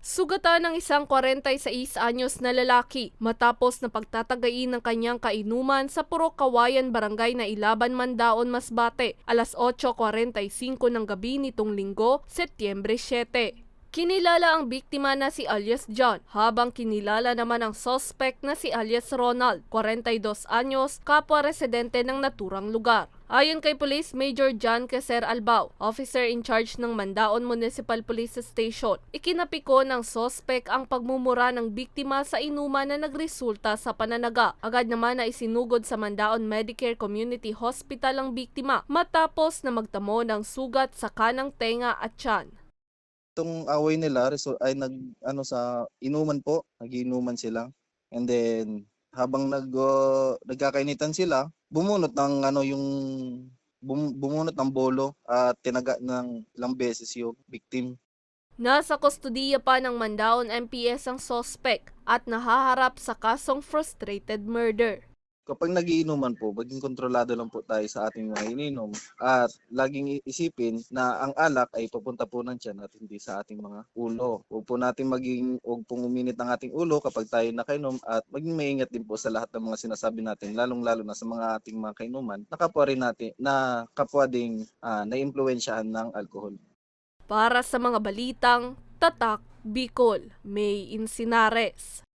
Sugatan ng isang 46 anyos na lalaki matapos na pagtatagain ng kanyang kainuman sa Purok Kawayan Barangay na Ilaban Mandaon, Masbate, alas 8.45 ng gabi nitong linggo, Setyembre 7. Kinilala ang biktima na si alias John, habang kinilala naman ang suspect na si alias Ronald, 42 anyos, kapwa residente ng naturang lugar. Ayon kay Police Major John Queser Albao, officer in charge ng Mandaon Municipal Police Station, ikinapiko ng suspect ang pagmumura ng biktima sa inuman na nagresulta sa pananaga. Agad naman na isinugod sa Mandaon Medicare Community Hospital ang biktima matapos na magtamo ng sugat sa kanang tenga at tiyan. Itong away nila ay nag ano sa inuman po, nagiinuman sila. And then habang nag uh, nagkakainitan sila, bumunot ng ano yung bum, bumunot ng bolo at tinaga ng ilang beses yung victim. Nasa kustodiya pa ng Mandaon MPS ang suspect at nahaharap sa kasong frustrated murder. Kapag nagiinuman po, maging kontrolado lang po tayo sa ating mga ininom at laging isipin na ang alak ay papunta po ng tiyan at hindi sa ating mga ulo. Huwag po natin maging, huwag pong uminit ang ating ulo kapag tayo nakainom at maging maingat din po sa lahat ng mga sinasabi natin, lalong-lalo na sa mga ating mga kainuman, na kapwa rin natin, na kapwa ding ah, naimpluwensyahan ng alkohol. Para sa mga balitang Tatak Bicol, May Insinares.